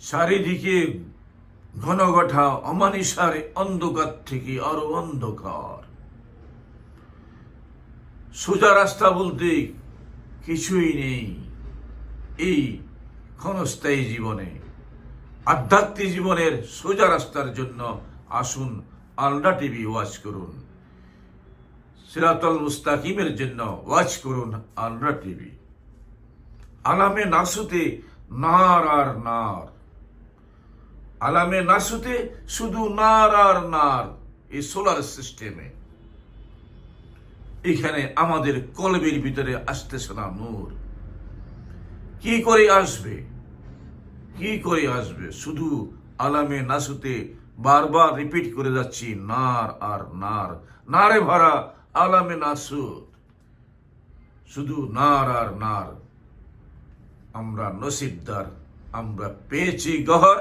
চারিদিকে ঘন ঘনঘটা অমানিসার অন্ধকার থেকে আরও অন্ধকার। সোজা রাস্তা বলতে কিছুই নেই এই ক্ষণস্থায়ী জীবনে। আধ্যাত্মিক জীবনের সোজা রাস্তার জন্য আসুন আলডা টিভি ওয়াচ করুন। সিরাতল মুস্তাকিমের জন্য ওয়াচ করুন আলডা টিভি। আলামে নাসুতে নার আর নার। আলামে নাসুতে শুধু নার আর নার এই সোলার সিস্টেমে। এখানে আমাদের কলবের ভিতরে আসতেছে না নূর। কি করে আসবে? কি করে আসবে? শুধু আলামে নাসুতে বারবার রিপিট করে যাচ্ছি, নার আর নার। নারে ভরা আলামে নাসুত। শুধু নার আর নার। আমরা নসিবদার, আমরা পেয়েছি গহর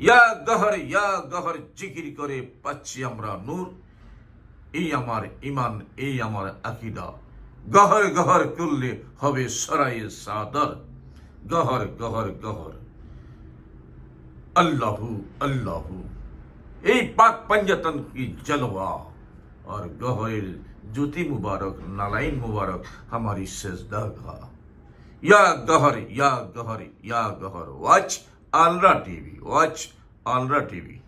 ইয়া গহর ইয়া গহর জিকির করে পাচ্ছি আমরা নূর এই আমার ইমান এই আমার আকিদা গহর গহর করলে হবে সরাই সাদর গহর গহর গহর अल्लाहू अल्लाहू এই পাক पंजतन की जलवा और गहर ज्योति मुबारक नालाइन मुबारक हमारी सजदागा या गहर या गहर या गहर वॉच आलरा टीवी watch Andhra TV.